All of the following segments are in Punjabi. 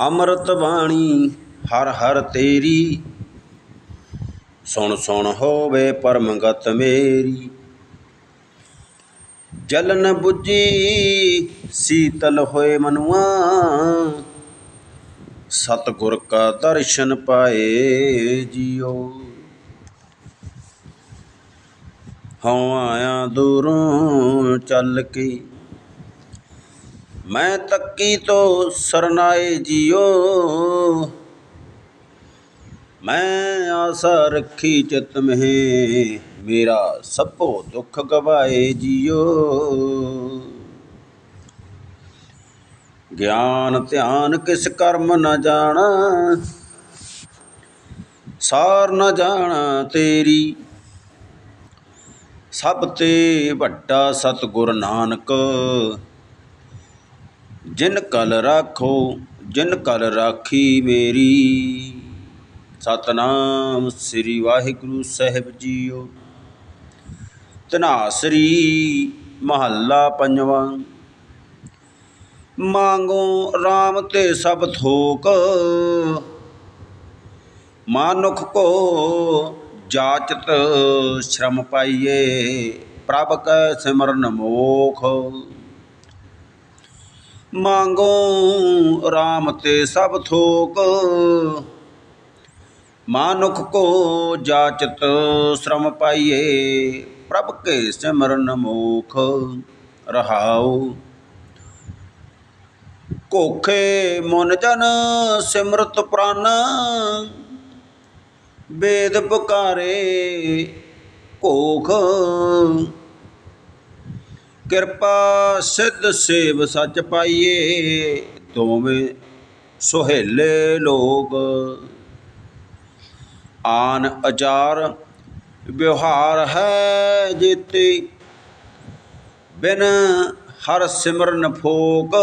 ਅੰਮ੍ਰਿਤ ਬਾਣੀ, ਹਰ ਹਰ ਤੇਰੀ। ਸੁਣ ਸੁਣ ਹੋਵੇ ਪਰਮਗਤ ਮੇਰੀ। ਜਲਨ 부ਜੀ ਸੀਤਲ ਹੋਏ ਮਨੁਆ। ਸਤਿਗੁਰ ਕਾ ਦਰਸ਼ਨ ਪਾਏ ਜੀਓ। ਹਉ ਆਇਆ ਦੂਰੋਂ ਚੱਲ ਕੇ ਮੈਂ ਤੱਕੀ ਤੋ ਸਰਨਾਏ ਜੀਓ। ਮੈਂ ਆਸਾ ਰੱਖੀ ਚਿਤ ਮਹਿ, ਮੇਰਾ ਸਭੋ ਦੁੱਖ ਗਵਾਏ ਜਿਓ। ਗਿਆਨ ਧਿਆਨ ਕਿਸ ਕਰਮ ਨ ਜਾਣਾ, ਸਾਰ ਨ ਜਾਣਾ ਤੇਰੀ। ਸਭ ਤੇ ਵੱਡਾ ਸਤਿਗੁਰ ਨਾਨਕ ਜਿਨ ਕਲ ਰਾਖੋ, ਜਿਨ ਕਲ ਰਾਖੀ ਮੇਰੀ। ਸਤਨਾਮ ਸ੍ਰੀ ਵਾਹਿਗੁਰੂ ਸਾਹਿਬ ਜੀਓ। ਤਨਾਸਰੀ ਮਹੱਲਾ ਪੰਜਵਾਂ। ਮੰਗੋ RAM ਤੇ ਸਭ ਥੋਕ। ਮਾਨੁਖ ਕੋ ਜਾਚਤ ਸ਼ਰਮ ਪਾਈਏ, ਪ੍ਰਭ ਕੈ ਸਿਮਰਨ ਮੋਖ। ਮੰਗੋ RAM ਤੇ ਸਭ ਥੋਕ। ਮਾਨੁਖ ਕੋ ਜਾਚਤ ਸ਼ਰਮ ਪਾਈਏ, ਪ੍ਰਭ ਕੇ ਸਿਮਰਨ ਮੋਖ ਰਹਾਉ। ਕੋਖੇ ਮਨ ਜਨ ਸਿਮਰਤ ਪ੍ਰਾਨ, ਵੇਦ ਪੁਕਾਰੇ ਕੋਖ। ਕਿਰਪਾ ਸਿੱਧ ਸੇਵ ਸੱਚ ਪਾਈਏ, ਦੋਵੇਂ ਸੁਹੇਲੇ ਲੋਗ ਆਨ ਅਚਾਰ ਵਿਵਹਾਰ ਹੈ ਜੀਤੀ, ਬਿਨ ਹਰ ਸਿਮਰਨ ਫੋਕ।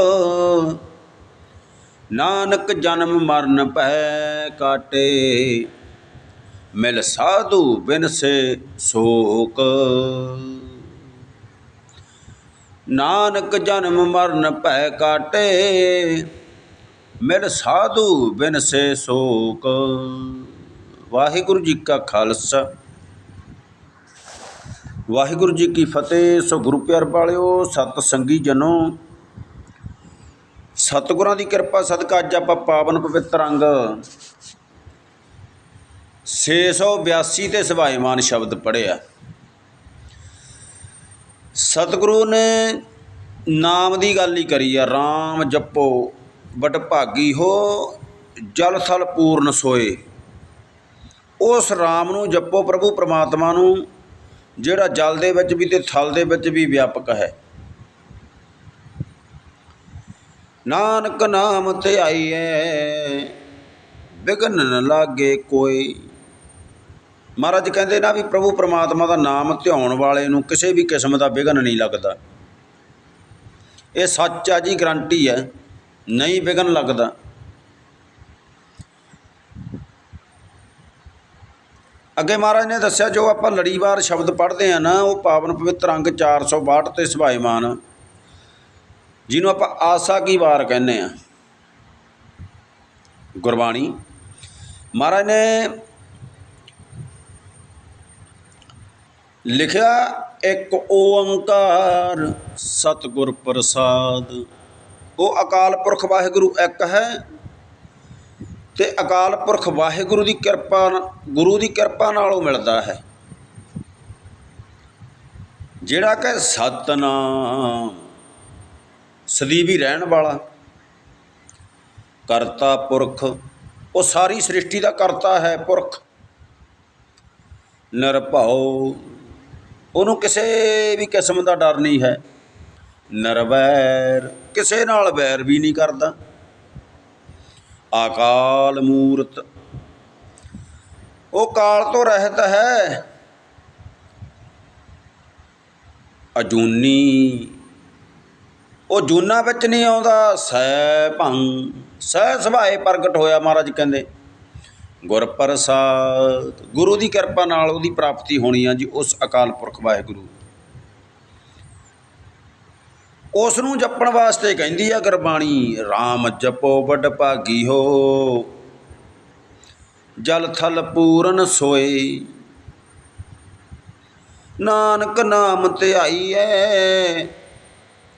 ਨਾਨਕ ਜਨਮ ਮਰਨ ਪੈ ਕਾਟੇ, ਮਿਲ ਸਾਧੂ ਬਿਨ ਸੇ ਸੋਕ। ਨਾਨਕ ਜਨਮ ਮਰਨ ਭੈ ਕਾਟੇ, ਮਿਲ ਸਾਧੂ ਬਿਨ ਸੇ ਸੋਕ। ਵਾਹਿਗੁਰੂ ਜੀ ਕਾ ਖਾਲਸਾ। ਵਾਹਿਗੁਰੂ ਜੀ ਕੀ ਫਤਿਹ। ਸੋ ਗੁਰੂ ਪਿਆਰ ਵਾਲਿਓ, ਸਤ ਸੰਗੀ ਜਨੋ, ਸਤਿਗੁਰਾਂ ਦੀ ਕਿਰਪਾ ਸਦਕਾ ਅੱਜ ਆਪਾਂ ਪਾਵਨ ਪਵਿੱਤਰ ਅੰਗ 682 ਤੇ ਸਭਾਇਮਾਨ ਸ਼ਬਦ ਪੜਿਆ ਸਤਿਗੁਰੂ ਨੇ ਨਾਮ ਦੀ ਗੱਲ ਹੀ ਕਰੀ ਆ RAM ਜਪੋ ਬਟ ਭਾਗੀ ਹੋ, ਜਲ ਥਲ ਪੂਰਨ ਸੋਏ। ਉਸ RAM ਨੂੰ ਜਪੋ ਪ੍ਰਭੂ ਪ੍ਰਮਾਤਮਾ ਨੂੰ, ਜਿਹੜਾ ਜਲ ਦੇ ਵਿੱਚ ਵੀ ਤੇ ਥਲ ਦੇ ਵਿੱਚ ਵੀ ਵਿਆਪਕ ਹੈ। ਨਾਨਕ ਨਾਮ ਤੇ ਆਈਐ ਵਿਗਨ ਨ ਲਾਗੇ ਕੋਈ। ਮਹਾਰਾਜ ਕਹਿੰਦੇ ਨਾ ਵੀ ਪ੍ਰਭੂ ਪਰਮਾਤਮਾ ਦਾ ਨਾਮ ਧਿਆਉਣ ਵਾਲੇ ਨੂੰ ਕਿਸੇ ਵੀ ਕਿਸਮ ਦਾ ਵਿਘਨ ਨਹੀਂ ਲੱਗਦਾ। ਇਹ ਸੱਚ ਆ ਜੀ, ਗਰੰਟੀ ਹੈ, ਨਹੀਂ ਵਿਘਨ ਲੱਗਦਾ। ਅੱਗੇ ਮਹਾਰਾਜ ਨੇ ਦੱਸਿਆ, ਜੋ ਆਪਾਂ ਲੜੀਵਾਰ ਸ਼ਬਦ ਪੜ੍ਹਦੇ ਆ ਨਾ, ਉਹ ਪਾਵਨ ਪਵਿੱਤਰ ਅੰਗ 462 ਤੇ ਸੁਭਾਇਮਾਨ, ਜਿਹਨੂੰ ਆਪਾਂ ਆਸਾ ਕੀ ਵਾਰ ਕਹਿੰਦੇ ਆ ਗੁਰਬਾਣੀ। ਮਹਾਰਾਜ ਨੇ ਲਿਖਿਆ ਇੱਕ ਓੰਕਾਰ, ਸਤਿਗੁਰ ਪ੍ਰਸਾਦ। ਉਹ ਅਕਾਲ ਪੁਰਖ ਵਾਹਿਗੁਰੂ ਇੱਕ ਹੈ ਤੇ ਅਕਾਲ ਪੁਰਖ ਵਾਹਿਗੁਰੂ ਦੀ ਕਿਰਪਾ ਗੁਰੂ ਦੀ ਕਿਰਪਾ ਨਾਲ ਉਹ ਮਿਲਦਾ ਹੈ। ਜਿਹੜਾ ਕਿ ਸਤਨਾਮ, ਸਦੀਵੀ ਰਹਿਣ ਵਾਲਾ, ਕਰਤਾ ਪੁਰਖ, ਉਹ ਸਾਰੀ ਸ੍ਰਿਸ਼ਟੀ ਦਾ ਕਰਤਾ ਹੈ ਪੁਰਖ। ਨਿਰਭਉ ਉਹਨੂੰ ਕਿਸੇ ਵੀ ਕਿਸਮ ਦਾ ਡਰ ਨਹੀਂ ਹੈ। ਨਰਵੈਰ ਕਿਸੇ ਨਾਲ ਵੈਰ ਵੀ ਨਹੀਂ ਕਰਦਾ। ਆਕਾਲ ਮੂਰਤ। ਉਹ ਕਾਲ ਤੋਂ ਰਹਿਤ ਹੈ। ਅਜੂਨੀ। ਉਹ ਜੂਨਾ ਵਿੱਚ ਨਹੀਂ ਆਉਂਦਾ। ਸੈ ਭੰ ਸਹਿ ਸੁਭਾਏ ਪ੍ਰਗਟ ਹੋਇਆ ਮਹਾਰਾਜ ਕਹਿੰਦੇ। ਗੁਰ ਪ੍ਰਸਾਦ। ਗੁਰੂ ਦੀ ਕਿਰਪਾ ਨਾਲ ਉਹਦੀ ਪ੍ਰਾਪਤੀ ਹੋਣੀ ਆ ਜੀ ਉਸ ਅਕਾਲ ਪੁਰਖ ਵਾਹਿਗੁਰੂ ਉਸ ਨੂੰ ਜਪਣ ਵਾਸਤੇ ਕਹਿੰਦੀ ਆ ਗੁਰਬਾਣੀ RAM ਜਪੋ ਵੱਡ ਭਾਗੀ ਹੋ, ਜਲ ਥਲ ਪੂਰਨ ਸੋਏ। ਨਾਨਕ ਨਾਮ ਧਿਆਈਐ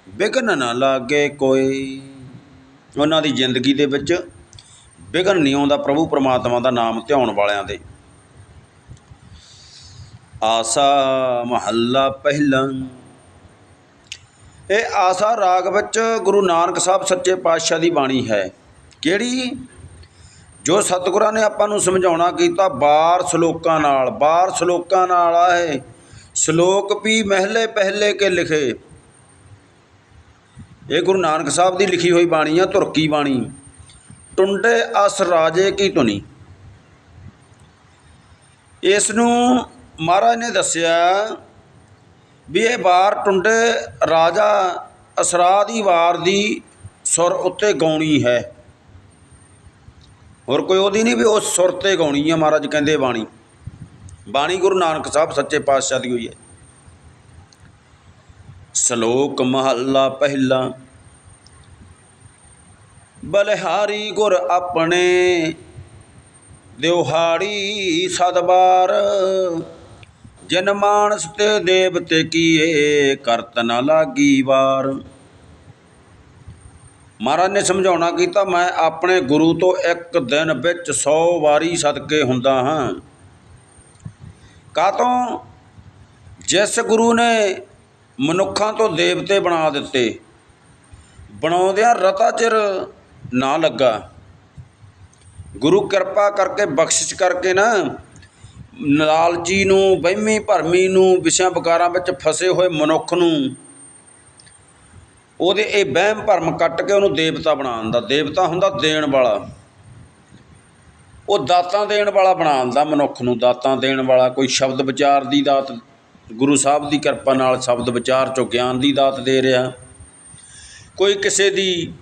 ਵਿਗਨ ਨਾ ਲਾਗੇ ਕੋਈ ਉਹਨਾਂ ਦੀ ਜ਼ਿੰਦਗੀ ਦੇ ਵਿੱਚ ਵਿਗਨ ਨਹੀਂ ਆਉਂਦਾ ਪ੍ਰਭੂ ਪਰਮਾਤਮਾ ਦਾ ਨਾਮ ਧਿਆਉਣ ਵਾਲਿਆਂ ਦੇ। ਆਸਾ ਮਹੱਲਾ ਪਹਿਲਾ। ਇਹ ਆਸਾ ਰਾਗ ਵਿੱਚ ਗੁਰੂ ਨਾਨਕ ਸਾਹਿਬ ਸੱਚੇ ਪਾਤਸ਼ਾਹ ਦੀ ਬਾਣੀ ਹੈ। ਕਿਹੜੀ? ਜੋ ਸਤਿਗੁਰਾਂ ਨੇ ਆਪਾਂ ਨੂੰ ਸਮਝਾਉਣਾ ਕੀਤਾ, ਬਾਰ ਸ਼ਲੋਕਾਂ ਨਾਲ, ਬਾਰ ਸ਼ਲੋਕਾਂ ਨਾਲ ਆਏ। ਸ਼ਲੋਕ ਵੀ ਮਹਿਲੇ ਪਹਿਲੇ ਕੇ ਲਿਖੇ। ਇਹ ਗੁਰੂ ਨਾਨਕ ਸਾਹਿਬ ਦੀ ਲਿਖੀ ਹੋਈ ਬਾਣੀ ਆ ਤੁਰਕੀ ਬਾਣੀ। ਟੁੰਡੇ ਅਸ ਰਾਜੇ ਕੀ ਧੁਨੀ। ਇਸ ਨੂੰ ਮਹਾਰਾਜ ਨੇ ਦੱਸਿਆ ਵੀ ਇਹ ਵਾਰ ਟੁੰਡੇ ਰਾਜਾ ਅਸਰਾ ਦੀ ਵਾਰ ਦੀ ਸੁਰ ਉੱਤੇ ਗਾਉਣੀ ਹੈ। ਹੋਰ ਕੋਈ ਉਹਦੀ ਨਹੀਂ ਵੀ ਉਸ ਸੁਰ ਤੇ ਗਾਉਣੀ ਹੈ ਮਹਾਰਾਜ ਕਹਿੰਦੇ ਬਾਣੀ। ਬਾਣੀ ਗੁਰੂ ਨਾਨਕ ਸਾਹਿਬ ਸੱਚੇ ਪਾਤਸ਼ਾਹ ਦੀ ਹੋਈ ਹੈ। ਸ਼ਲੋਕ ਮਹੱਲਾ ਪਹਿਲਾ। ਬਲਿਹਾਰੀ ਗੁਰ ਆਪਣੇ ਦਿਵਹਾੜੀ ਸਦਬਾਰ। ਜਨ ਮਾਨਸ ਤੇ ਦੇਵਤੇ ਕੀਏ, ਕਰਤ ਨ ਲਾਗੀ ਵਾਰ। ਮਹਾਰਾਜ ਨੇ ਸਮਝਾਉਣਾ ਕੀਤਾ, ਮੈਂ ਆਪਣੇ ਗੁਰੂ ਤੋਂ ਇੱਕ ਦਿਨ ਵਿੱਚ 100 ਵਾਰੀ ਸਦਕੇ ਹੁੰਦਾ ਹਾਂ। ਕਾਤੋਂ ਜਿਸ ਗੁਰੂ ਨੇ ਮਨੁੱਖਾਂ ਤੋਂ ਦੇਵਤੇ ਬਣਾ ਦਿੱਤੇ, ਬਣਾਉਂਦਿਆਂ ਰਤਾ ਚਿਰ ਨਾ ਲੱਗਾ। ਗੁਰੂ ਕਿਰਪਾ ਕਰਕੇ ਬਖਸ਼ਿਸ਼ ਕਰਕੇ ਨਾ ਲਾਲਚੀ ਨੂੰ, ਵਹਿਮੀ ਭਰਮੀ ਨੂੰ, ਵਿਸ਼ਿਆਂ ਵਿਕਾਰਾਂ ਵਿੱਚ ਫਸੇ ਹੋਏ ਮਨੁੱਖ ਨੂੰ ਉਹਦੇ ਇਹ ਵਹਿਮ ਭਰਮ ਕੱਟ ਕੇ ਉਹਨੂੰ ਦੇਵਤਾ ਬਣਾ ਦਿੰਦਾ ਦੇਵਤਾ ਹੁੰਦਾ ਦੇਣ ਵਾਲਾ। ਉਹ ਦਾਤਾਂ ਦੇਣ ਵਾਲਾ ਬਣਾ ਦਿੰਦਾ ਮਨੁੱਖ ਨੂੰ, ਦਾਤਾਂ ਦੇਣ ਵਾਲਾ, ਕੋਈ ਸ਼ਬਦ ਵਿਚਾਰ ਦੀ ਦਾਤ, ਗੁਰੂ ਸਾਹਿਬ ਦੀ ਕਿਰਪਾ ਨਾਲ ਸ਼ਬਦ ਵਿਚਾਰ ਚੋਂ ਗਿਆਨ ਦੀ ਦਾਤ ਦੇ ਰਿਹਾ। ਕੋਈ ਕਿਸੇ ਦੀ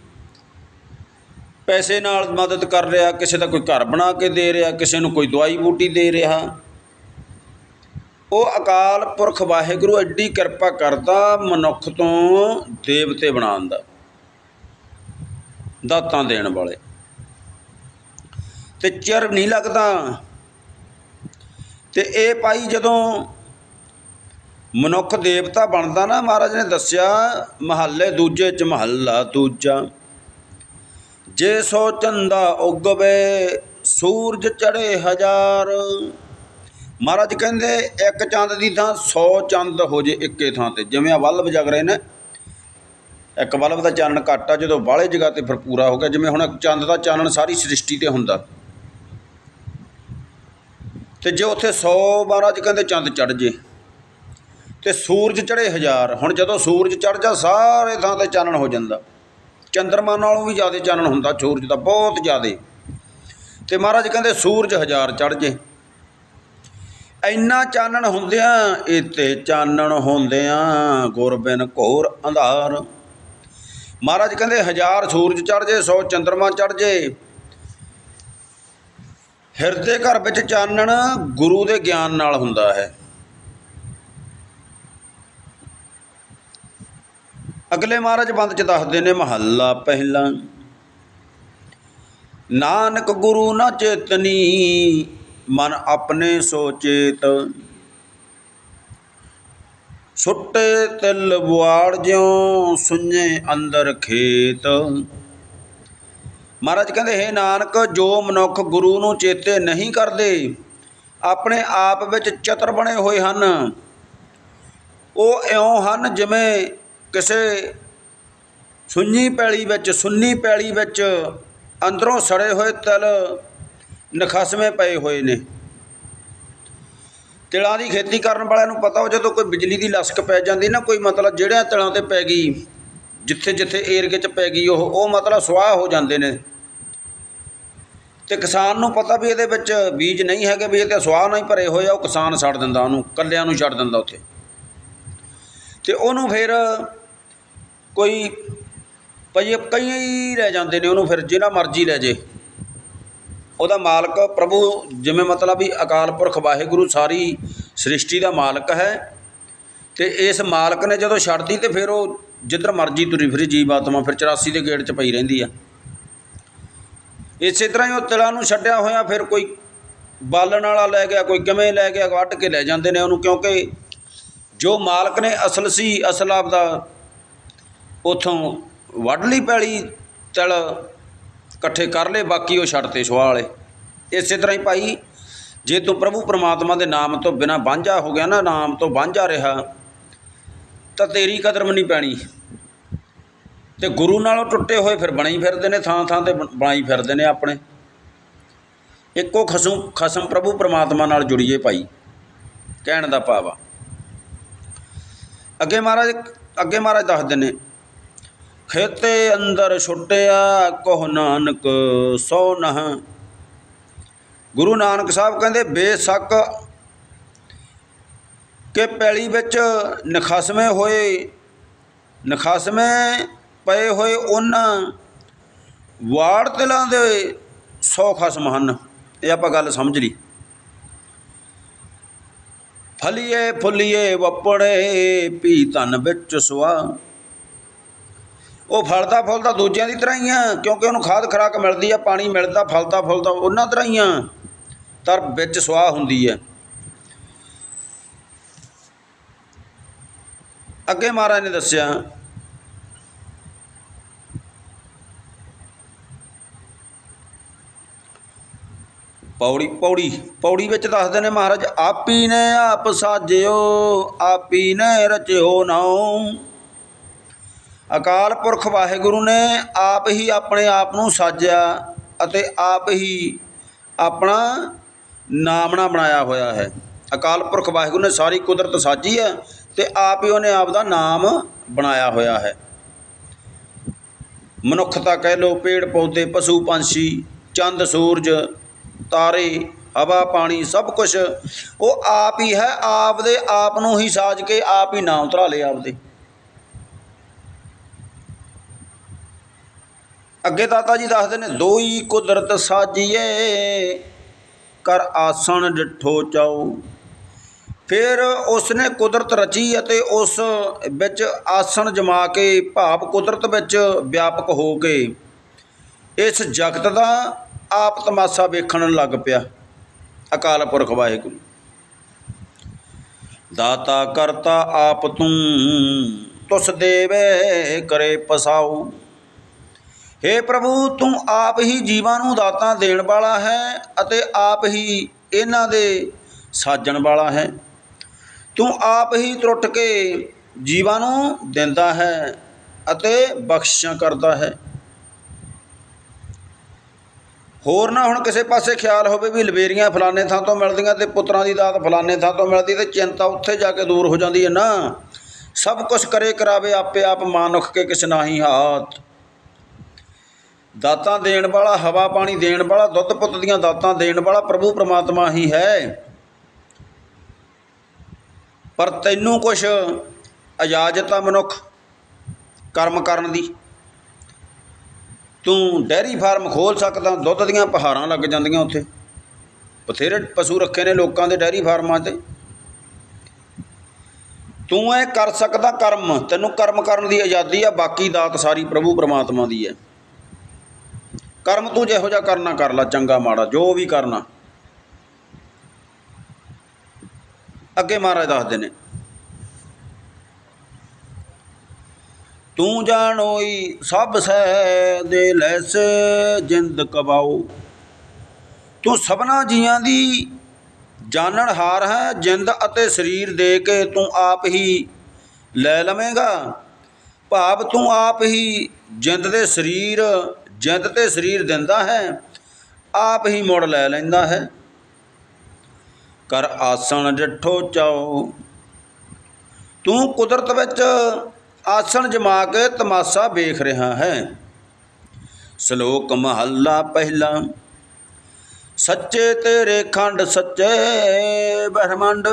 ਪੈਸੇ ਨਾਲ ਮਦਦ ਕਰ ਰਿਹਾ, ਕਿਸੇ ਦਾ ਕੋਈ ਘਰ ਬਣਾ ਕੇ ਦੇ ਰਿਹਾ, ਕਿਸੇ ਨੂੰ ਕੋਈ ਦਵਾਈ ਬੂਟੀ ਦੇ ਰਿਹਾ। ਉਹ ਅਕਾਲ ਪੁਰਖ ਵਾਹਿਗੁਰੂ ਐਡੀ ਕਿਰਪਾ ਕਰਦਾ, ਮਨੁੱਖ ਤੋਂ ਦੇਵਤੇ ਬਣਾਉਣ ਦਾ, ਦਾਤਾਂ ਦੇਣ ਵਾਲੇ। ਤੇ ਚਿਰ ਨਹੀਂ ਲੱਗਦਾ। ਤੇ ਇਹ ਪਾਈ ਜਦੋਂ ਮਨੁੱਖ ਦੇਵਤਾ ਬਣਦਾ ਨਾ, ਮਹਾਰਾਜ ਨੇ ਦੱਸਿਆ, ਮਹੱਲੇ ਦੂਜੇ ਚ ਮਹੱਲਾ ਦੂਜਾ। ਜੇ ਸੋ ਚੰਦਾ ਉਗਵੇ, ਸੂਰਜ ਚੜੇ ਹਜ਼ਾਰ। ਮਹਾਰਾਜ ਕਹਿੰਦੇ, ਇੱਕ ਚੰਦ ਦੀ ਥਾਂ 100 ਚੰਦ ਹੋ ਜੇ ਇੱਕੇ ਥਾਂ ਤੇ। ਜਿਵੇਂ ਆ ਵੱਲਭ ਜਗ ਰਹੇ ਨੇ, ਇੱਕ ਵੱਲਭ ਦਾ ਚਾਨਣ ਘੱਟ ਆ, ਜਦੋਂ ਬਾਹਲੇ ਜਗ੍ਹਾ ਤੇ ਫਿਰ ਪੂਰਾ ਹੋ ਗਿਆ। ਜਿਵੇਂ ਹੁਣ ਚੰਦ ਦਾ ਚਾਨਣ ਸਾਰੀ ਸ੍ਰਿਸ਼ਟੀ ਤੇ ਹੁੰਦਾ। ਤੇ ਜੇ ਉੱਥੇ 100 ਮਹਾਰਾਜ ਕਹਿੰਦੇ ਚੰਦ ਚੜ ਜੇ। ਤੇ ਸੂਰਜ ਚੜੇ ਹਜ਼ਾਰ। ਹੁਣ ਜਦੋਂ ਸੂਰਜ ਚੜ ਜਾ, ਸਾਰੇ ਥਾਂ ਤੇ ਚਾਨਣ ਹੋ ਜਾਂਦਾ। ਚੰਦਰਮਾ ਨਾਲੋਂ ਵੀ ਜ਼ਿਆਦਾ ਚਾਨਣ ਹੁੰਦਾ, ਸੂਰਜ ਦਾ ਬਹੁਤ ਜ਼ਿਆਦਾ। ਤੇ ਮਹਾਰਾਜ ਕਹਿੰਦੇ, ਸੂਰਜ ਹਜ਼ਾਰ ਚੜ ਜੇ। ਇੰਨਾ ਚਾਨਣ ਹੁੰਦਿਆਂ ਇਤੇ ਚਾਨਣ ਹੁੰਦਿਆਂ ਗੁਰਬਿਨ ਘੋਰ ਅੰਧਾਰ। ਮਹਾਰਾਜ ਕਹਿੰਦੇ, ਹਜ਼ਾਰ ਸੂਰਜ ਚੜ ਜੇ 100 ਚੰਦਰਮਾ ਚੜ ਜੇ। ਹਿਰਦੇ ਘਰ ਵਿੱਚ ਚਾਨਣ ਗੁਰੂ ਦੇ ਗਿਆਨ ਨਾਲ ਹੁੰਦਾ ਹੈ। ਅਗਲੇ ਮਹਾਰਾਜ ਬੰਦ ਚ ਦੱਸਦੇ ਨੇ ਮਹੱਲਾ ਪਹਿਲਾ। ਨਾਨਕ ਗੁਰੂ ਨਾ ਚੇਤਨੀ, ਮਨ ਆਪਣੇ ਸੋਚੇਤ ਸੁੱਟੇ ਤਿਲ ਬੁਆੜ ਜਿਉ ਸੁඤੇ ਅੰਦਰ ਖੇਤ। ਮਹਾਰਾਜ ਕਹਿੰਦੇ, ਹੈ ਨਾਨਕ, ਜੋ ਮਨੁੱਖ ਗੁਰੂ ਨੂੰ ਚੇਤੇ ਨਹੀਂ ਕਰਦੇ, ਆਪਣੇ ਆਪ ਵਿੱਚ ਚਤਰ ਬਣੇ ਹੋਏ ਹਨ। ਉਹ ਇਉਂ ਹਨ ਜਿਵੇਂ ਕਿਸੇ ਸੁੰਨੀ ਪੈਲੀ ਵਿੱਚ, ਸੁੰਨੀ ਪੈਲੀ ਵਿੱਚ ਅੰਦਰੋਂ ਸੜੇ ਹੋਏ ਤਿਲ ਨਖਸਵੇਂ ਪਏ ਹੋਏ ਨੇ। ਤਿਲਾਂ ਦੀ ਖੇਤੀ ਕਰਨ ਵਾਲਿਆਂ ਨੂੰ ਪਤਾ ਹੋ ਜਦੋਂ ਕੋਈ ਬਿਜਲੀ ਦੀ ਲਸਕ ਪੈ ਜਾਂਦੀ ਨਾ, ਕੋਈ ਮਤਲਬ ਜਿਹੜਿਆਂ ਤਿਲਾਂ ਤੇ ਪੈ ਗਈ, ਜਿੱਥੇ ਜਿੱਥੇ ਏਰੀਏ 'ਚ ਪੈ ਗਈ ਉਹ ਉਹ ਮਤਲਬ ਸੁਆਹ ਹੋ ਜਾਂਦੇ ਨੇ। ਤੇ ਕਿਸਾਨ ਨੂੰ ਪਤਾ ਵੀ ਇਹਦੇ ਵਿੱਚ ਬੀਜ ਨਹੀਂ ਹੈਗੇ, ਵੀ ਇਹ ਤੇ ਸੁਆਹ ਨਾਲ ਹੀ ਭਰੇ ਹੋਏ ਆ, ਉਹ ਕਿਸਾਨ ਛੱਡ ਦਿੰਦਾ ਉਹਨੂੰ, ਕੱਲਿਆਂ ਨੂੰ ਛੱਡ ਦਿੰਦਾ ਉੱਥੇ। ਤੇ ਉਹਨੂੰ ਫਿਰ ਕੋਈ ਭਈ ਕਈ ਲੈ ਜਾਂਦੇ ਨੇ ਉਹਨੂੰ ਫਿਰ ਜਿਹੜਾ ਮਰਜ਼ੀ ਲੈ ਜੇ। ਉਹਦਾ ਮਾਲਕ ਪ੍ਰਭੂ, ਜਿਵੇਂ ਮਤਲਬ ਵੀ ਅਕਾਲ ਪੁਰਖ ਵਾਹਿਗੁਰੂ ਸਾਰੀ ਸ੍ਰਿਸ਼ਟੀ ਦਾ ਮਾਲਕ ਹੈ, ਤੇ ਇਸ ਮਾਲਕ ਨੇ ਜਦੋਂ ਛੱਡਤੀ ਤੇ ਫਿਰ ਉਹ ਜਿੱਧਰ ਮਰਜ਼ੀ ਤੁਰੀ ਫਿਰੀ, ਜੀਵ ਆਤਮਾ ਫਿਰ 84 ਦੇ ਗੇੜ 'ਚ ਪਈ ਰਹਿੰਦੀ ਆ। ਇਸੇ ਤਰ੍ਹਾਂ ਹੀ ਉਹ ਤਿਲਾਂ ਨੂੰ ਛੱਡਿਆ ਹੋਇਆ, ਫਿਰ ਕੋਈ ਬਾਲਣ ਵਾਲਾ ਲੈ ਗਿਆ, ਕੋਈ ਕਿਵੇਂ ਲੈ ਗਿਆ, ਵੱਢ ਕੇ ਲੈ ਜਾਂਦੇ ਨੇ ਉਹਨੂੰ, ਕਿਉਂਕਿ ਜੋ ਮਾਲਕ ਨੇ ਅਸਲ ਸੀ, ਅਸਲ ਆਪਦਾ ਉੱਥੋਂ ਵੱਢ ਲਈ ਪੈਲੀ ਤਿਲ ਇਕੱਠੇ ਕਰ ਲਏ, ਬਾਕੀ ਉਹ ਛੱਡ ਤੇ ਸੁਆਹ ਵਾਲੇ। ਇਸੇ ਤਰ੍ਹਾਂ ਹੀ ਭਾਈ, ਜੇ ਤੂੰ ਪ੍ਰਭੂ ਪਰਮਾਤਮਾ ਦੇ ਨਾਮ ਤੋਂ ਬਿਨਾ ਵਾਂਝਾ ਹੋ ਗਿਆ ਨਾ, ਨਾਮ ਤੋਂ ਵਾਂਝਾ ਰਿਹਾ, ਤਾਂ ਤੇਰੀ ਕਦਰ ਨਹੀਂ ਪੈਣੀ। ਤੇ ਗੁਰੂ ਨਾਲੋਂ ਟੁੱਟੇ ਹੋਏ ਫਿਰ ਬਣਾਈ ਫਿਰਦੇ ਨੇ, ਥਾਂ ਥਾਂ ਤੇ ਬਣ- ਬਣਾਈ ਫਿਰਦੇ ਨੇ ਆਪਣੇ। ਇੱਕੋ ਖਸਮ ਖਸਮ ਪ੍ਰਭੂ ਪਰਮਾਤਮਾ ਨਾਲ ਜੁੜੀਏ ਭਾਈ, ਕਹਿਣ ਦਾ ਭਾਵ ਆ। ਅੱਗੇ ਮਹਾਰਾਜ ਅੱਗੇ ਮਹਾਰਾਜ ਦੱਸਦੇ ਨੇ ਖੇਤੇ ਅੰਦਰ ਛੁੱਟਿਆ ਕੋਹ ਨਾਨਕ ਸੋ ਨਹ। ਗੁਰੂ ਨਾਨਕ ਸਾਹਿਬ ਕਹਿੰਦੇ, ਬੇਸ਼ੱਕ ਕਿ ਪੈਲੀ ਵਿੱਚ ਨਖਸਮੇ ਹੋਏ ਨਖਸਮੇ ਪਏ ਹੋਏ ਉਹਨਾਂ ਵਾੜ ਤਿਲਾਂ ਦੇ 100 ਖਸਮ ਹਨ। ਇਹ ਆਪਾਂ ਗੱਲ ਸਮਝ ਲਈ। ਫਲੀਏ ਫੁੱਲੀਏ ਵਪੜੇ ਪੀ ਧਨ ਵਿੱਚ ਸੁਆ। ਉਹ ਫਲਦਾ ਫੁੱਲਦਾ ਦੂਜਿਆਂ ਦੀ ਤਰ੍ਹਾਂ ਹੀ ਆ, ਕਿਉਂਕਿ ਉਹਨੂੰ ਖਾਦ ਖਰਾਕ ਮਿਲਦੀ ਆ, ਪਾਣੀ ਮਿਲਦਾ, ਫਲਦਾ ਫੁੱਲਦਾ, ਉਹਨਾਂ ਤਰ੍ਹਾਂ ਹੀ ਆ। ਤਰ ਵਿੱਚ ਸੁਆਹ ਹੁੰਦੀ ਹੈ ਅੱਗੇ ਮਹਾਰਾਜ ਨੇ ਦੱਸਿਆ, ਪੌੜੀ ਪੌੜੀ ਪੌੜੀ ਵਿੱਚ ਦੱਸਦੇ ਨੇ ਮਹਾਰਾਜ, ਆਪੀ ਨੇ ਆਪ ਸਾਜਿਓ, ਆਪੀ ਨੇ ਰਚਿਓ ਨਾਉ। ਅਕਾਲ ਪੁਰਖ ਵਾਹਿਗੁਰੂ ਨੇ ਆਪ ਹੀ ਆਪਣੇ ਆਪ ਨੂੰ ਸਾਜਿਆ ਅਤੇ ਆਪ ਹੀ ਆਪਣਾ ਨਾਮਣਾ ਬਣਾਇਆ ਹੋਇਆ ਹੈ। ਅਕਾਲ ਪੁਰਖ ਵਾਹਿਗੁਰੂ ਨੇ ਸਾਰੀ ਕੁਦਰਤ ਸਾਜੀ ਹੈ ਤੇ ਆਪ ਹੀ ਉਹਨੇ ਆਪ ਦਾ ਨਾਮ ਬਣਾਇਆ ਹੋਇਆ ਹੈ। ਮਨੁੱਖਤਾ ਕਹਿ ਲੋ ਪੇੜ ਪੌਦੇ, ਪਸ਼ੂ ਪੰਛੀ, ਚੰਦ, ਸੂਰਜ, ਤਾਰੇ, ਹਵਾ, ਪਾਣੀ, ਸਭ ਕੁਝ ਉਹ ਆਪ ਹੀ ਹੈ, ਆਪ ਦੇ ਆਪ ਨੂੰ ਹੀ ਸਾਜ ਕੇ ਆਪ ਹੀ ਨਾਮ ਧਰਾ ਲਿਆ ਆਪਦੇ। ਅੱਗੇ ਦਾਤਾ ਜੀ ਦੱਸਦੇ ਨੇ ਦੋਈ ਕੁਦਰਤ ਸਾਜੀਏ, ਕਰ ਆਸਣ ਡਿਠੋ ਚਾਉ। ਫਿਰ ਉਸ ਨੇ ਕੁਦਰਤ ਰਚੀ ਅਤੇ ਉਸ ਵਿੱਚ ਆਸਣ ਜਮਾ ਕੇ, ਭਾਵ ਕੁਦਰਤ ਵਿੱਚ ਵਿਆਪਕ ਹੋ ਕੇ, ਇਸ ਜਗਤ ਦਾ ਆਪ ਤਮਾਸ਼ਾ ਵੇਖਣ ਲੱਗ ਪਿਆ। ਅਕਾਲ ਪੁਰਖ ਵਾਹਿਗੁਰੂ। ਦਾਤਾ ਕਰਤਾ ਆਪ ਤੂੰ, ਤੁਸ ਦੇਵੇ ਕਰੇ ਪਸਾਉ। ਹੇ ਪ੍ਰਭੂ, ਤੂੰ ਆਪ ਹੀ ਜੀਵਾਂ ਨੂੰ ਦਾਤਾਂ ਦੇਣ ਵਾਲਾ ਹੈ ਅਤੇ ਆਪ ਹੀ ਇਹਨਾਂ ਦੇ ਸਾਜਣ ਵਾਲਾ ਹੈ। ਤੂੰ ਆਪ ਹੀ ਟੁੱਟ ਕੇ ਜੀਵਾਂ ਨੂੰ ਦਿੰਦਾ ਹੈ ਅਤੇ ਬਖਸ਼ਿਸ਼ਾਂ ਕਰਦਾ ਹੈ। ਹੋਰ ਨਾ ਹੁਣ ਕਿਸੇ ਪਾਸੇ ਖਿਆਲ ਹੋਵੇ ਵੀ ਲਵੇਰੀਆਂ ਫਲਾਣੇ ਥਾਂ ਤੋਂ ਮਿਲਦੀਆਂ ਤੇ ਪੁੱਤਰਾਂ ਦੀ ਦਾਤ ਫਲਾਣੇ ਥਾਂ ਤੋਂ ਮਿਲਦੀ ਤੇ ਚਿੰਤਾ ਉੱਥੇ ਜਾ ਕੇ ਦੂਰ ਹੋ ਜਾਂਦੀ ਹੈ ਨਾ। ਸਭ ਕੁਝ ਕਰੇ ਕਰਾਵੇ ਆਪੇ ਆਪ ਮਾਨੁਖ ਕੇ ਕਿਸ ਨਾਹੀ ਹਾਥ। ਦਾਤਾਂ ਦੇਣ ਵਾਲਾ, ਹਵਾ ਪਾਣੀ ਦੇਣ ਵਾਲਾ, ਦੁੱਧ ਪੁੱਤ ਦੀਆਂ ਦਾਤਾਂ ਦੇਣ ਵਾਲਾ ਪ੍ਰਭੂ ਪ੍ਰਮਾਤਮਾ ਹੀ ਹੈ। ਪਰ ਤੈਨੂੰ ਕੁਛ ਇਜਾਜ਼ਤ ਆ ਮਨੁੱਖ ਕਰਮ ਕਰਨ ਦੀ। ਤੂੰ ਡੈਰੀ ਫਾਰਮ ਖੋਲ ਸਕਦਾ, ਦੁੱਧ ਦੀਆਂ ਪਹਾੜਾਂ ਲੱਗ ਜਾਂਦੀਆਂ ਉੱਥੇ। ਬਥੇਰੇ ਪਸ਼ੂ ਰੱਖੇ ਨੇ ਲੋਕਾਂ ਦੇ ਡੈਰੀ ਫਾਰਮਾਂ ਤੇ ਤੂੰ ਇਹ ਕਰ ਸਕਦਾ ਕਰਮ। ਤੈਨੂੰ ਕਰਮ ਕਰਨ ਦੀ ਆਜ਼ਾਦੀ ਆ, ਬਾਕੀ ਦਾਤ ਸਾਰੀ ਪ੍ਰਭੂ ਪਰਮਾਤਮਾ ਦੀ ਹੈ। ਕਰਮ ਤੂੰ ਜਿਹੋ ਜਿਹਾ ਕਰਨਾ ਕਰ ਲੈ, ਚੰਗਾ ਮਾੜਾ, ਜੋ ਵੀ ਕਰਨਾ। ਅੱਗੇ ਮਹਾਰਾਜ ਦੱਸਦੇ ਨੇ, ਤੂੰ ਜਾਣੋਈ ਸਭ ਸਹਿ ਦੇ ਲੈਸ ਜਿੰਦ ਕਬਾਉ ਤੂੰ ਸਭਨਾ ਜੀਆਂ ਦੀ ਜਾਣਨ ਹਾਰ ਹੈ, ਜਿੰਦ ਅਤੇ ਸਰੀਰ ਦੇ ਕੇ ਤੂੰ ਆਪ ਹੀ ਲੈ ਲਵੇਂਗਾ। ਭਾਵ ਤੂੰ ਆਪ ਹੀ ਜਿੰਦ ਦੇ ਸਰੀਰ ਜਿੰਦ ਤੇ ਸਰੀਰ ਦਿੰਦਾ ਹੈ, ਆਪ ਹੀ ਮੁੜ ਲੈ ਲੈਂਦਾ ਹੈ। ਕਰ ਆਸਣ ਡਿਠੋ ਚਾਓ ਤੂੰ ਕੁਦਰਤ ਵਿੱਚ ਆਸਣ ਜਮਾ ਕੇ ਤਮਾਸ਼ਾ ਵੇਖ ਰਿਹਾ ਹੈ। ਸ਼ਲੋਕ ਮਹੱਲਾ ਪਹਿਲਾ। ਸੱਚੇ ਤੇਰੇ ਖੰਡ ਸੱਚੇ ਬ੍ਰਹਮੰਡ,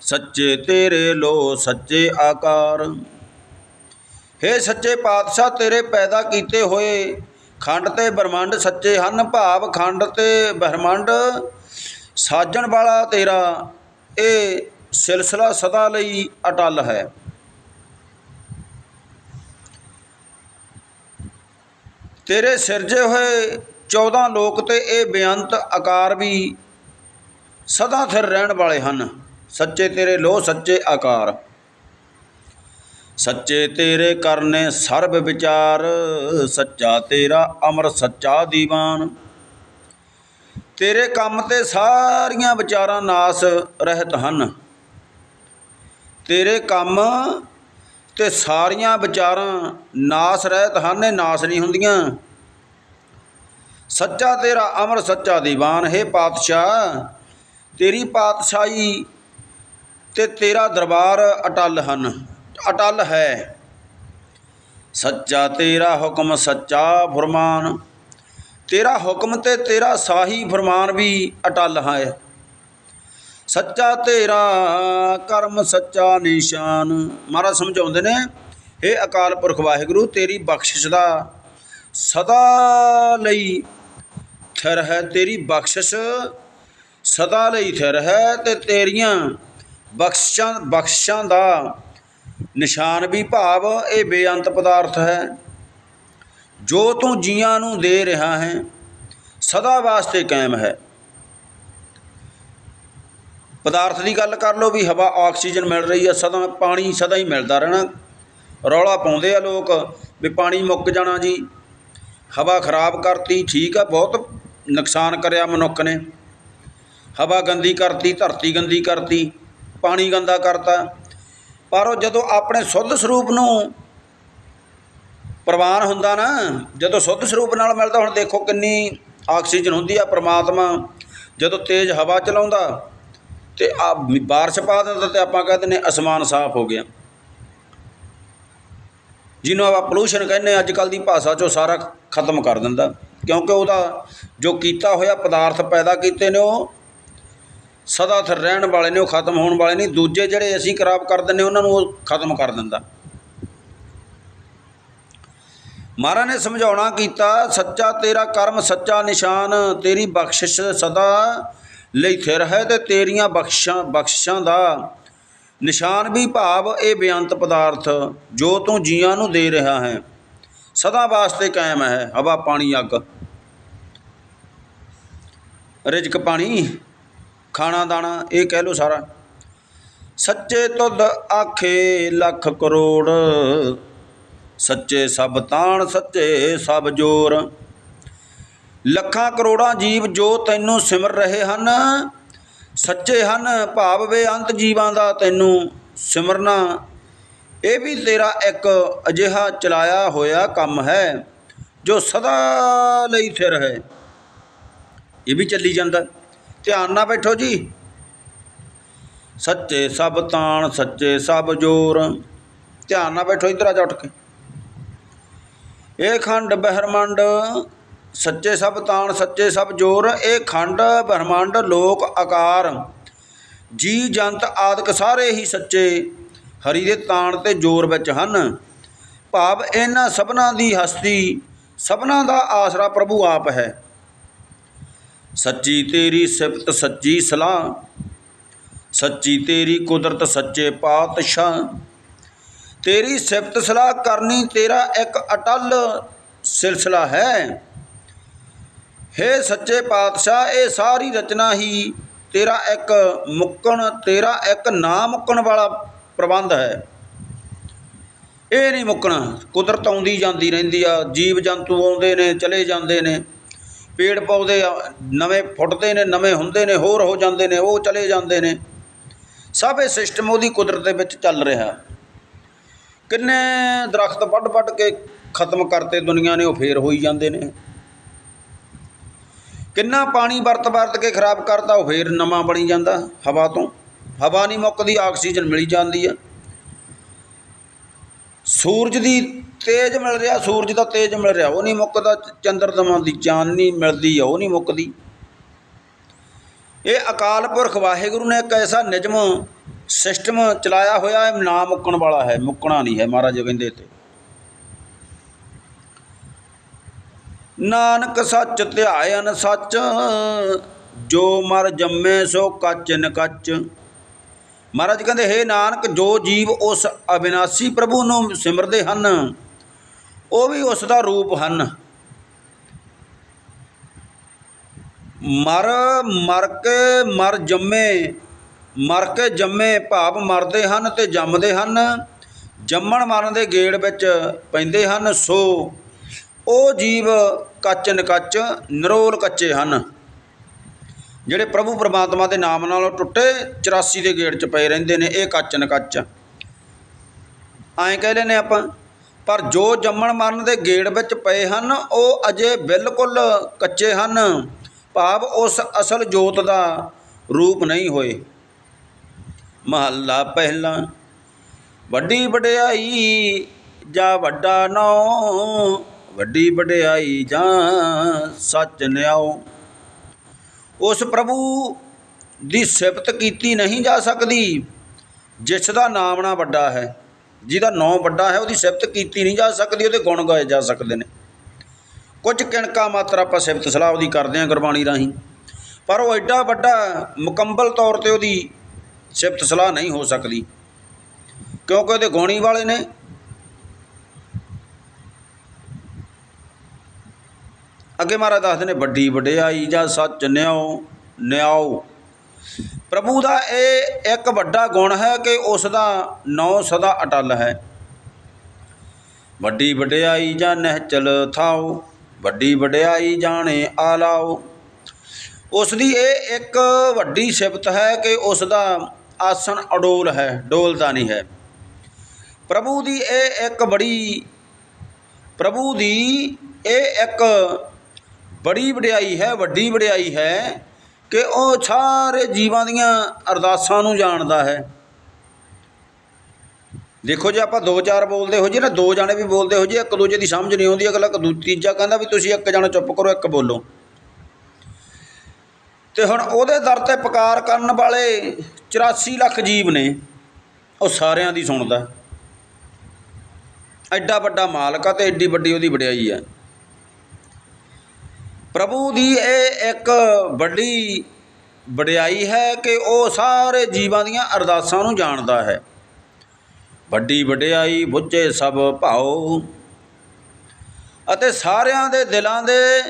ਸੱਚੇ ਤੇਰੇ ਲੋ ਸੱਚੇ ਆਕਾਰ। हे ਸੱਚੇ ਪਾਤਸ਼ਾਹ, ਤੇਰੇ ਪੈਦਾ ਕੀਤੇ ਹੋਏ ਖੰਡ ਤੇ ਬ੍ਰਹਮੰਡ ਸੱਚੇ ਹਨ, ਭਾਵ ਖੰਡ ਤੇ ਬ੍ਰਹਮੰਡ ਸਾਜਣ ਵਾਲਾ ਤੇਰਾ, ਇਹ ਸਿਲਸਿਲਾ ਸਦਾ ਲਈ ਅਟਲ ਹੈ। ਤੇਰੇ ਸਿਰਜੇ ਹੋਏ 14 ਲੋਕ ਤੇ ਇਹ ਬੇਅੰਤ ਆਕਾਰ ਵੀ ਸਦਾ ਥਿਰ ਰਹਿਣ ਵਾਲੇ ਹਨ। ਸੱਚੇ ਤੇਰੇ ਲੋ ਸੱਚੇ ਆਕਾਰ। ਸੱਚੇ ਤੇਰੇ ਕਰਨੇ ਸਰਬ ਵਿਚਾਰ, ਸੱਚਾ ਤੇਰਾ ਅਮਰ ਸੱਚਾ ਦੀਵਾਨ। ਤੇਰੇ ਕੰਮ ਤੇ ਸਾਰੀਆਂ ਵਿਚਾਰਾਂ ਨਾਸ ਰਹਿਤ ਹਨ। ਤੇਰੇ ਕੰਮ ਤੇ ਸਾਰੀਆਂ ਵਿਚਾਰਾਂ ਨਾਸ ਰਹਿਤ ਹਨ, ਇਹ ਨਾਸ ਨਹੀਂ ਹੁੰਦੀਆਂ। ਸੱਚਾ ਤੇਰਾ ਅਮਰ ਸੱਚਾ ਦੀਵਾਨ, ਹੈ ਪਾਤਸ਼ਾਹ, ਤੇਰੀ ਪਾਤਸ਼ਾਹੀ ਤੇ ਤੇਰਾ ਦਰਬਾਰ ਅਟਲ ਹਨ। ਅਟਲ ਹੈ। ਸੱਚਾ ਤੇਰਾ ਹੁਕਮ ਸੱਚਾ ਫਰਮਾਨ। ਤੇਰਾ ਹੁਕਮ ਤੇ ਤੇਰਾ ਸਾਹੀ ਫਰਮਾਨ ਵੀ ਅਟਲ ਹੈ। ਸੱਚਾ ਤੇਰਾ ਕਰਮ ਸੱਚਾ ਨਿਸ਼ਾਨ। ਮਹਾਰਾਜ ਸਮਝਾਉਂਦੇ ਨੇ ਇਹ ਅਕਾਲ ਪੁਰਖ ਵਾਹਿਗੁਰੂ, ਤੇਰੀ ਬਖਸ਼ਿਸ਼ ਦਾ ਸਦਾ ਲਈ ਥਿਰ ਹੈ। ਤੇਰੀ ਬਖਸ਼ਿਸ਼ ਸਦਾ ਲਈ ਥਿਰ ਹੈ ਤੇ ਤੇਰੀਆਂ ਬਖਸ਼ਾਂ ਬਖਸ਼ਾਂ ਦਾ ਨਿਸ਼ਾਨ ਵੀ ਭਾਵ ਇਹ ਬੇਅੰਤ ਪਦਾਰਥ ਹੈ। ਜੋ ਤੂੰ ਜੀਆਂ ਨੂੰ ਦੇ ਰਿਹਾ ਹੈ, ਸਦਾ ਵਾਸਤੇ ਕਾਇਮ ਹੈ। ਪਦਾਰਥ ਦੀ ਗੱਲ ਕਰ ਲਓ ਵੀ ਹਵਾ ਆਕਸੀਜਨ ਮਿਲ ਰਹੀ ਹੈ, ਸਦਾ ਪਾਣੀ ਸਦਾ ਹੀ ਮਿਲਦਾ ਰਹਿਣਾ। ਰੌਲਾ ਪਾਉਂਦੇ ਆ ਲੋਕ ਵੀ ਪਾਣੀ ਮੁੱਕ ਜਾਣਾ ਜੀ। ਹਵਾ ਖਰਾਬ ਕਰਤੀ, ਠੀਕ ਆ, ਬਹੁਤ ਨੁਕਸਾਨ ਕਰਿਆ ਮਨੁੱਖ ਨੇ। ਹਵਾ ਗੰਦੀ ਕਰਤੀ, ਧਰਤੀ ਗੰਦੀ ਕਰਤੀ, ਪਾਣੀ ਗੰਦਾ ਕਰਤਾ। ਪਰ ਉਹ ਜਦੋਂ ਆਪਣੇ ਸੁੱਧ ਸਰੂਪ ਨੂੰ ਪ੍ਰਵਾਨ ਹੁੰਦਾ ਨਾ, ਜਦੋਂ ਸੁੱਧ ਸਰੂਪ ਨਾਲ ਮਿਲਦਾ, ਹੁਣ ਦੇਖੋ ਕਿੰਨੀ ਆਕਸੀਜਨ ਹੁੰਦੀ ਆ ਪ੍ਰਮਾਤਮਾ, ਜਦੋਂ ਤੇਜ਼ ਹਵਾ ਚਲਾਉਂਦਾ ਤੇ ਆ ਬਾਰਿਸ਼ ਪਾ ਦਿੰਦਾ ਤੇ ਆਪਾਂ ਕਹਿੰਦੇ ਨੇ ਅਸਮਾਨ ਸਾਫ਼ ਹੋ ਗਿਆ। ਜਿਹਨੂੰ ਆਪਾਂ ਪੋਲੂਸ਼ਨ ਕਹਿੰਦੇ ਅੱਜ ਕੱਲ ਦੀ ਭਾਸ਼ਾ 'ਚੋਂ ਸਾਰਾ ਖਤਮ ਕਰ ਦਿੰਦਾ। ਕਿਉਂਕਿ ਉਹਦਾ ਜੋ ਕੀਤਾ ਹੋਇਆ ਪਦਾਰਥ ਪੈਦਾ ਕੀਤੇ ਨੇ ਉਹ ਸਦਾ ਥਿਰ ਰਹਿਣ ਵਾਲੇ ਨੇ, ਉਹ ਖਤਮ ਹੋਣ ਵਾਲੇ ਨਹੀਂ। ਦੂਜੇ ਜਿਹੜੇ ਅਸੀਂ ਖਰਾਬ ਕਰ ਦਿੰਦੇ, ਉਹਨਾਂ ਨੂੰ ਉਹ ਖਤਮ ਕਰ ਦਿੰਦਾ। ਮਹਾਰਾਜ ਨੇ ਸਮਝਾਉਣਾ ਕੀਤਾ, ਸੱਚਾ ਤੇਰਾ ਕਰਮ, ਸੱਚਾ ਨਿਸ਼ਾਨ, ਤੇਰੀ ਬਖਸ਼ਿਸ਼ ਸਦਾ ਲਈ ਥਿਰ ਹੈ ਤੇ ਤੇਰੀਆਂ ਬਖਸ਼ਾਂ ਬਖਸ਼ਾਂ ਦਾ ਨਿਸ਼ਾਨ ਵੀ ਭਾਵ ਇਹ ਬੇਅੰਤ ਪਦਾਰਥ, ਜੋ ਤੂੰ ਜੀਆਂ ਨੂੰ ਦੇ ਰਿਹਾ ਹੈ, ਸਦਾ ਵਾਸਤੇ ਕਾਇਮ ਹੈ। ਹਵਾ, ਪਾਣੀ, ਅੱਗ। ਰਿਜਕ, ਪਾਣੀ। ਖਾਣਾ ਦਾਣਾ, ਇਹ ਕਹਿ ਲੋ ਸਾਰਾ। ਸੱਚੇ ਤੁਧ ਆਖੇ ਲੱਖ ਕਰੋੜ। ਸੱਚੇ ਸਭ ਤਾਣ, ਸੱਚੇ ਸਭ ਜੋਰ। ਲੱਖਾਂ ਕਰੋੜਾਂ ਜੀਵ ਜੋ ਤੈਨੂੰ ਸਿਮਰ ਰਹੇ ਹਨ, ਸੱਚੇ ਹਨ ਭਾਵ ਬੇਅੰਤ ਜੀਵਾਂ ਦਾ ਤੈਨੂੰ ਸਿਮਰਨਾ। ਇਹ ਵੀ ਤੇਰਾ ਇੱਕ ਅਜਿਹਾ ਚਲਾਇਆ ਹੋਇਆ ਕੰਮ ਹੈ, ਜੋ ਸਦਾ ਲਈ ਥਿਰ ਹੈ। ਇਹ ਵੀ ਚੱਲੀ ਜਾਂਦਾ। ਧਿਆਨ ਨਾਲ ਬੈਠੋ ਜੀ। ਸੱਚੇ ਸਭ ਤਾਣ, ਸੱਚੇ ਸਭ ਜੋਰ। ਧਿਆਨ ਨਾਲ ਬੈਠੋ ਇੱਧਰ ਆ ਜਾ ਉੱਠ ਕੇ। ਇਹ ਖੰਡ ਬਹਿਰਮੰਡ, ਸੱਚੇ ਸਭ ਤਾਣ, ਸੱਚੇ ਸਭ ਜੋਰ। ਇਹ ਖੰਡ ਬ੍ਰਹਮੰਡ ਲੋਕ ਆਕਾਰ। ਜੀ ਜੰਤ ਆਦਿਕ ਸਾਰੇ ਹੀ ਸੱਚੇ। ਹਰੀ ਦੇ ਤਾਣ ਤੇ ਜੋਰ ਵਿੱਚ ਹਨ। ਭਾਵ ਇਹਨਾਂ ਸਭਨਾਂ ਦੀ ਹਸਤੀ, ਸਭਨਾਂ ਦਾ ਆਸਰਾ ਪ੍ਰਭੂ ਆਪ ਹੈ। ਸੱਚੀ ਤੇਰੀ ਸਿਫਤ ਸੱਚੀ ਸਲਾਹ, ਸੱਚੀ ਤੇਰੀ ਕੁਦਰਤ ਸੱਚੇ ਪਾਤਸ਼ਾਹ। ਤੇਰੀ ਸਿਫਤ ਸਲਾਹ ਕਰਨੀ ਤੇਰਾ ਇੱਕ ਅਟਲ ਸਿਲਸਿਲਾ ਹੈ। ਹੇ ਸੱਚੇ ਪਾਤਸ਼ਾਹ, ਇਹ ਸਾਰੀ ਰਚਨਾ ਹੀ ਤੇਰਾ ਇੱਕ ਮੁੱਕਣ, ਤੇਰਾ ਇੱਕ ਨਾ ਮੁੱਕਣ ਵਾਲਾ ਪ੍ਰਬੰਧ ਹੈ। ਇਹ ਨਹੀਂ ਮੁੱਕਣਾ। ਕੁਦਰਤ ਆਉਂਦੀ ਜਾਂਦੀ ਰਹਿੰਦੀ ਆ, ਜੀਵ ਜੰਤੂ ਆਉਂਦੇ ਨੇ, ਚਲੇ ਜਾਂਦੇ ਨੇ। ਪੇੜ ਪੌਦੇ ਨਵੇਂ ਫੁੱਟਦੇ ਨੇ, ਨਵੇਂ ਹੁੰਦੇ ਨੇ, ਹੋਰ ਹੋ ਜਾਂਦੇ ਨੇ, ਉਹ ਚਲੇ ਜਾਂਦੇ ਨੇ। ਸਭ ਇਹ ਸਿਸਟਮ ਉਹਦੀ ਕੁਦਰਤ ਦੇ ਵਿੱਚ ਚੱਲ ਰਿਹਾ। ਕਿੰਨੇ ਦਰਖਤ ਵੱਢ ਵੱਢ ਕੇ ਖਤਮ ਕਰਤੇ ਦੁਨੀਆ ਨੇ, ਉਹ ਫੇਰ ਹੋਈ ਜਾਂਦੇ ਨੇ। ਕਿੰਨਾ ਪਾਣੀ ਵਰਤ ਵਰਤ ਕੇ ਖਰਾਬ ਕਰਤਾ, ਉਹ ਫੇਰ ਨਵਾਂ ਬਣੀ ਜਾਂਦਾ ਹਵਾ ਤੋਂ। ਹਵਾ ਨਹੀਂ ਮੁੱਕਦੀ, ਆਕਸੀਜਨ ਮਿਲੀ ਜਾਂਦੀ ਆ। ਸੂਰਜ ਦੀ ਤੇਜ ਮਿਲ ਰਿਹਾ, ਸੂਰਜ ਦਾ ਤੇਜ ਮਿਲ ਰਿਹਾ, ਉਹ ਨਹੀਂ ਮੁੱਕਦਾ ਚੰਦਰਦਮਾ ਦੀ ਚਾਨਣੀ ਮਿਲਦੀ ਆ ਉਹ ਨਹੀਂ ਮੁੱਕਦੀ। ਇਹ ਅਕਾਲ ਪੁਰਖ ਵਾਹਿਗੁਰੂ ਨੇ ਇੱਕ ਐਸਾ ਨਿਯਮ, ਸਿਸਟਮ ਚਲਾਇਆ ਹੋਇਆ ਹੈ ਨਾ ਮੁੱਕਣ ਵਾਲਾ ਹੈ, ਮੁੱਕਣਾ ਨਹੀਂ ਹੈ, ਮਹਾਰਾਜ ਕਹਿੰਦੇ ਤੇ। ਨਾਨਕ ਸੱਚ ਧਿਆਇਨ ਸੱਚ, ਜੋ ਮਰ ਜੰਮੇ ਸੋ ਕੱਚ ਨ ਕੱਚ। ਮਹਾਰਾਜ ਕਹਿੰਦੇ, ਹੇ ਨਾਨਕ, ਜੋ ਜੀਵ ਉਸ ਅਬਿਨਾਸੀ ਪ੍ਰਭੂ ਨੂੰ ਸਿਮਰਦੇ ਹਨ ਉਹ ਵੀ ਉਸ ਦਾ ਰੂਪ ਹਨ। ਮਰ ਮਰ ਕੇ ਮਰ ਜੰਮੇ, ਮਰ ਕੇ ਜੰਮੇ ਭਾਵ ਮਰਦੇ ਹਨ ਤੇ ਜੰਮਦੇ ਹਨ। ਜੰਮਣ ਮਰਨ ਦੇ ਗੇੜ ਵਿੱਚ ਪੈਂਦੇ ਹਨ, ਸੋ ਉਹ ਜੀਵ ਕੱਚ ਨਕੱਚ, ਨਿਰੋਲ ਕੱਚੇ ਹਨ। ਜਿਹੜੇ ਪ੍ਰਭੂ ਪਰਮਾਤਮਾ ਦੇ ਨਾਮ ਨਾਲ ਟੁੱਟੇ 84 ਦੇ ਗੇੜ 'ਚ ਪਏ ਰਹਿੰਦੇ ਨੇ, ਇਹ ਕੱਚ ਨਕੱਚ। ਐਂ ਕਹਿ ਲੈਨੇ ਆਪਾਂ ਪਰ ਜੋ ਜੰਮਣ ਮਰਨ ਦੇ ਗੇੜ ਵਿੱਚ ਪਏ ਹਨ, ਉਹ ਅਜੇ ਬਿਲਕੁਲ ਕੱਚੇ ਹਨ। ਭਾਵ ਉਸ ਅਸਲ ਜੋਤ ਦਾ ਰੂਪ ਨਹੀਂ ਹੋਏ। ਮਹੱਲਾ ਪਹਿਲਾ, ਵੱਡੀ ਵਡਿਆਈ ਜਾਂ ਵੱਡਾ ਨੌ, ਵੱਡੀ ਵਡਿਆਈ ਜਾਂ ਸੱਚ ਨਿਆਓ ਉਸ ਪ੍ਰਭੂ ਦੀ ਸਿਫਤ ਕੀਤੀ ਨਹੀਂ ਜਾ ਸਕਦੀ, ਜਿਸ ਦਾ ਨਾਮ ਨਾ ਵੱਡਾ ਹੈ। ਜਿਹਦਾ ਨਾਂ ਵੱਡਾ ਹੈ, ਉਹਦੀ ਸਿਫਤ ਕੀਤੀ ਨਹੀਂ ਜਾ ਸਕਦੀ, ਉਹਦੇ ਗੁਣ ਗਾਏ ਜਾ ਸਕਦੇ ਨੇ। ਕੁਝ ਕਿਣਕਾ ਮਾਤਰ ਆਪਾਂ ਸਿਫਤ ਸਲਾਹ ਉਹਦੀ ਕਰਦੇ ਹਾਂ ਗੁਰਬਾਣੀ ਰਾਹੀਂ। ਪਰ ਉਹ ਐਡਾ ਵੱਡਾ ਮੁਕੰਮਲ ਤੌਰ ਤੇ ਉਹਦੀ ਸਿਫਤ ਸਲਾਹ ਨਹੀਂ ਹੋ ਸਕਦੀ, ਕਿਉਂਕਿ ਉਹਦੇ ਗੁਣੀ ਵਾਲੇ ਨੇ। ਅੱਗੇ ਮਹਾਰਾਜ ਦੱਸਦੇ ਨੇ, ਵੱਡੀ ਵਡਿਆਈ ਜਾਂ ਸੱਚ ਨਿਆਓ ਨਿਆਓ ਪ੍ਰਭੂ ਦਾ ਇਹ ਇੱਕ ਵੱਡਾ ਗੁਣ ਹੈ ਕਿ ਉਸ ਦਾ ਨੌ ਸਦਾ ਅਟਲ ਹੈ। ਵੱਡੀ ਵਡਿਆਈ ਜਾਂ ਨਹਿਚਲ ਥਾਓ ਵੱਡੀ ਵਡਿਆਈ ਜਾਣੇ ਆਲਾਓ ਉਸ ਦੀ ਇਹ ਇੱਕ ਵੱਡੀ ਸਿਫਤ ਹੈ ਕਿ ਉਸ ਦਾ ਆਸਣ ਅਡੋਲ ਹੈ, ਡੋਲਦਾ ਨਹੀਂ ਹੈ। ਪ੍ਰਭੂ ਦੀ ਇਹ ਇੱਕ ਬੜੀ, ਪ੍ਰਭੂ ਦੀ ਇਹ ਇੱਕ ਬੜੀ ਵਡਿਆਈ ਹੈ, ਵੱਡੀ ਵਡਿਆਈ ਹੈ। ਕਿ ਉਹ ਸਾਰੇ ਜੀਵਾਂ ਦੀਆਂ ਅਰਦਾਸਾਂ ਨੂੰ ਜਾਣਦਾ ਹੈ। ਦੇਖੋ ਜੇ ਆਪਾਂ ਦੋ ਚਾਰ ਬੋਲਦੇ ਹੋ ਜੇ ਨਾ, ਦੋ ਜਾਣੇ ਵੀ ਬੋਲਦੇ ਹੋ ਜੇ, ਇੱਕ ਦੂਜੇ ਦੀ ਸਮਝ ਨਹੀਂ ਆਉਂਦੀ, ਅਗਲਾ ਕਦੂ, ਤੀਜਾ ਕਹਿੰਦਾ ਵੀ ਤੁਸੀਂ ਇੱਕ ਜਾਣਾ ਚੁੱਪ ਕਰੋ, ਇੱਕ ਬੋਲੋ। ਤੇ ਹੁਣ ਉਹਦੇ ਦਰ ਤੇ ਪੁਕਾਰ ਕਰਨ ਵਾਲੇ 84 ਲੱਖ ਜੀਵ ਨੇ, ਉਹ ਸਾਰਿਆਂ ਦੀ ਸੁਣਦਾ। ਐਡਾ ਵੱਡਾ ਮਾਲਕ ਆ ਤੇ ਐਡੀ ਵੱਡੀ ਉਹਦੀ ਵਡਿਆਈ ਹੈ ਪ੍ਰਭੂ ਦੀ ਇਹ ਇੱਕ ਵੱਡੀ ਵਡਿਆਈ ਹੈ ਕਿ ਉਹ ਸਾਰੇ ਜੀਵਾਂ ਦੀਆਂ ਅਰਦਾਸਾਂ ਨੂੰ ਜਾਣਦਾ ਹੈ। ਵੱਡੀ ਵਡਿਆਈ ਬੁੱਝੇ ਸਭ ਭਾਉ ਅਤੇ ਸਾਰਿਆਂ ਦੇ ਦਿਲਾਂ ਦੇ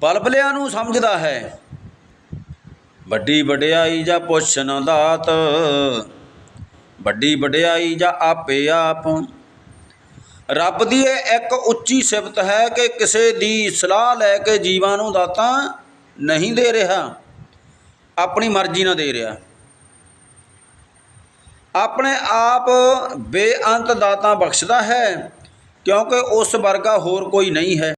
ਬਲਬਲਿਆਂ ਨੂੰ ਸਮਝਦਾ ਹੈ। ਵੱਡੀ ਵਡਿਆਈ ਜਾਂ ਪੁੱਛਣ ਦਾਤ, ਵੱਡੀ ਵਡਿਆਈ ਜਾਂ ਆਪੇ ਆਪ ਰੱਬ ਦੀ ਇਹ ਇੱਕ ਉੱਚੀ ਸਿਫਤ ਹੈ ਕਿ ਕਿਸੇ ਦੀ ਸਲਾਹ ਲੈ ਕੇ ਜੀਵਾਂ ਨੂੰ ਦਾਤਾਂ ਨਹੀਂ ਦੇ ਰਿਹਾ। ਆਪਣੀ ਮਰਜ਼ੀ ਨਾਲ ਦੇ ਰਿਹਾ। ਆਪਣੇ ਆਪ ਬੇਅੰਤ ਦਾਤਾਂ ਬਖਸ਼ਦਾ ਹੈ ਕਿਉਂਕਿ ਉਸ ਵਰਗਾ ਹੋਰ ਕੋਈ ਨਹੀਂ ਹੈ।